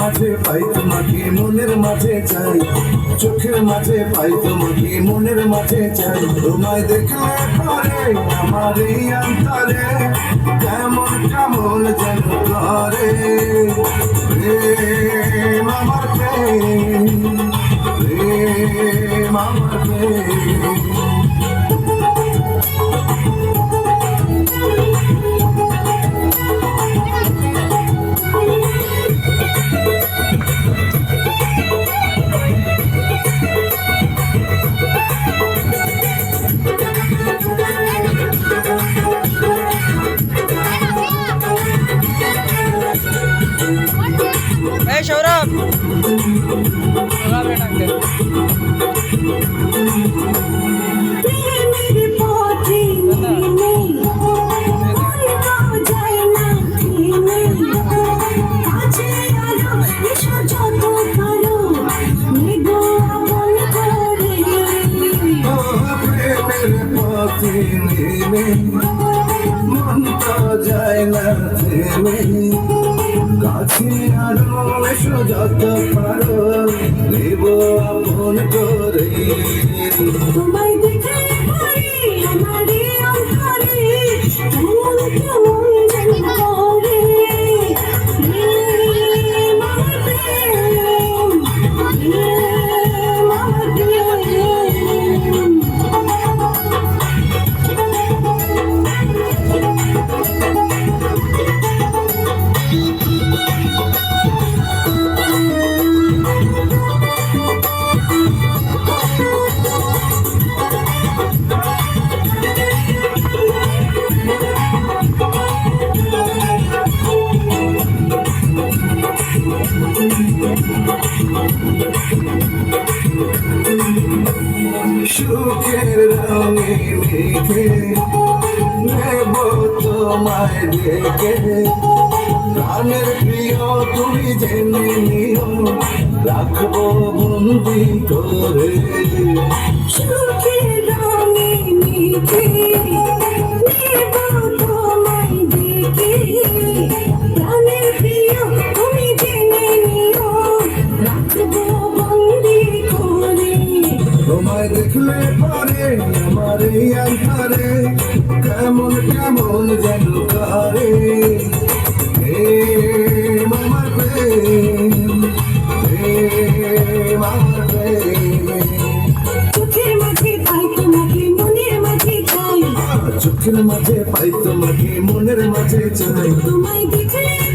মাঝে পাই তোমাকে, মনের মাঝে চাই। চোখের মাঝে পাই তোমাকে, মনের মাঝে চাই। তোমায় দেখলে পরে আমার এই অন্তরে কেমন কেমন যেন করে প্রেম আমার প্রেম আমার প্রেম। মন তো যায় না কাছে আরও এসো তোমায় দেখে আমার সুখের রঙে মেঘে নেব তোমায় দেখে। প্রাণের প্রিয় তুমি জেনে নিও। রাখব বন্দি করে। দেখলে পরে আমার এই আন্ধারে কেমন কেমন যেন করে আমার প্রেম আমার চোখের মাঝে পাই তোমাকে মনের মাঝে চাই। তোমায় দেখলে